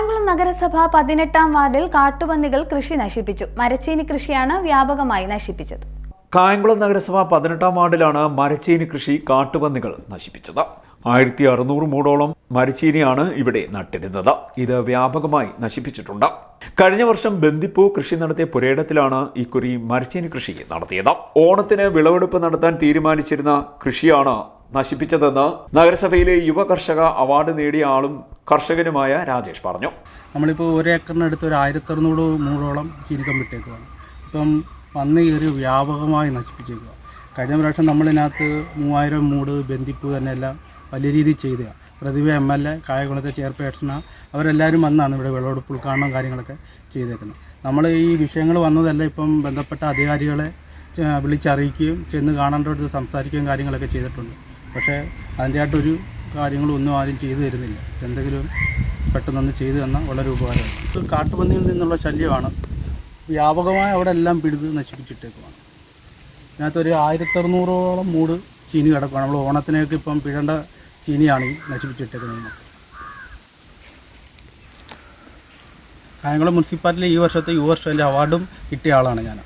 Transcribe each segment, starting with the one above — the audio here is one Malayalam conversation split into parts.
കായംകുളം നഗരസഭ പതിനെട്ടാം വാർഡിൽ കാട്ടുപന്നികൾ കൃഷി നശിപ്പിച്ചു. മരച്ചീനി കൃഷിയാണ് വ്യാപകമായി നശിപ്പിച്ചത്. കായംകുളം നഗരസഭ പതിനെട്ടാം വാർഡിലാണ് മരച്ചീനി കൃഷി കാട്ടുപന്നികൾ നശിപ്പിച്ചത്. ആയിരത്തി അറുന്നൂറ് മൂടോളം മരച്ചീനിയാണ് ഇവിടെ നട്ടിരുന്നത്. ഇത് വ്യാപകമായി നശിപ്പിച്ചിട്ടുണ്ട്. കഴിഞ്ഞ വർഷം ബന്ദിപ്പൂ കൃഷി നടത്തിയ പുരയിടത്തിലാണ് ഇക്കുറി മരച്ചീനി കൃഷി നടത്തിയത്. ഓണത്തിന് വിളവെടുപ്പ് നടത്താൻ തീരുമാനിച്ചിരുന്ന കൃഷിയാണ് നശിപ്പിച്ചതെന്ന് നഗരസഭയിലെ യുവ കർഷക അവാർഡ് നേടിയ ആളും കർഷകനുമായ രാജേഷ് പറഞ്ഞു. നമ്മളിപ്പോൾ ഒരു ഏക്കറിനടുത്ത് ഒരു ആയിരത്തി അറുന്നൂറ് നൂറോളം ചീനിക്കം വിട്ടേക്കുകയാണ് ഇപ്പം വന്ന് കയറി വ്യാപകമായി നശിപ്പിച്ചേക്കുക കഴിഞ്ഞ പ്രാവശ്യം നമ്മളിതിനകത്ത് മൂവായിരം മൂട് ബന്ധിപ്പ് തന്നെ എല്ലാം വലിയ രീതിയിൽ ചെയ്തതാണ് പ്രതിഭ എം എൽ എ കായകുളത്തെ ചെയർപേഴ്സണ അവരെല്ലാവരും വന്നാണ് ഇവിടെ വിളവെടുപ്പ് ഉദ്ഘാടനം കാര്യങ്ങളൊക്കെ ചെയ്തേക്കുന്നത്. നമ്മൾ ഈ വിഷയങ്ങൾ വന്നതല്ല ഇപ്പം ബന്ധപ്പെട്ട അധികാരികളെ വിളിച്ചറിയിക്കുകയും ചെന്ന് കാണേണ്ടടുത്ത് സംസാരിക്കുകയും കാര്യങ്ങളൊക്കെ ചെയ്തിട്ടുണ്ട്. പക്ഷേ അതിന്റെയായിട്ടൊരു കാര്യങ്ങളും ഒന്നും ആരും ചെയ്തു തരുന്നില്ല. എന്തെങ്കിലും പെട്ടെന്നൊന്ന് ചെയ്തു തന്നാൽ വളരെ ഉപകാരമാണ്. കാട്ടുപന്നിയിൽ നിന്നുള്ള ശല്യമാണ്. വ്യാപകമായി അവിടെ എല്ലാം പിടിത് നശിപ്പിച്ചിട്ടേക്കുവാണ്. ഇതിനകത്തൊരു ആയിരത്തറുന്നൂറോളം മൂട് ചീനി കിടക്കുകയാണ് നമ്മൾ ഓണത്തിനൊക്കെ ഇപ്പം പിഴേണ്ട ചീനിയാണ് ഈ നശിപ്പിച്ചിട്ടേക്കുന്നത്. കായംകുളം മുനിസിപ്പാലിറ്റിയിൽ ഈ വർഷത്തെ യുവ വർഷത്തിന്റെ അവാർഡും കിട്ടിയ ആളാണ് ഞാൻ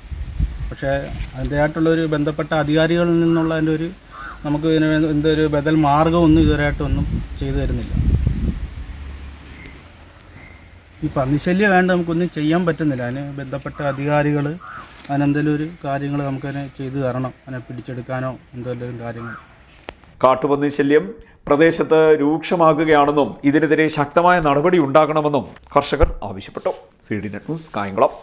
പക്ഷേ അതിന്റെതായിട്ടുള്ളൊരു ബന്ധപ്പെട്ട അധികാരികളിൽ നിന്നുള്ള അതിന്റെ ഒരു നമുക്ക് ഇതിന് എന്തൊരു ബദൽ മാർഗമൊന്നും ഇതുവരെയായിട്ടൊന്നും ചെയ്തു തരുന്നില്ല. ഈ പന്നിശല്യം വേണ്ട നമുക്കൊന്നും ചെയ്യാൻ പറ്റുന്നില്ല. അതിന് ബന്ധപ്പെട്ട അധികാരികൾ അതിനെന്തെങ്കിലും ഒരു കാര്യങ്ങൾ നമുക്കതിനെ ചെയ്തു തരണം. അതിനെ പിടിച്ചെടുക്കാനോ എന്തെങ്കിലും കാര്യങ്ങൾ. കാട്ടുപന്നി ശല്യം പ്രദേശത്ത് രൂക്ഷമാകുകയാണെന്നും ഇതിനെതിരെ ശക്തമായ നടപടി ഉണ്ടാകണമെന്നും കർഷകർ ആവശ്യപ്പെട്ടു. C D net news Kayamkulam.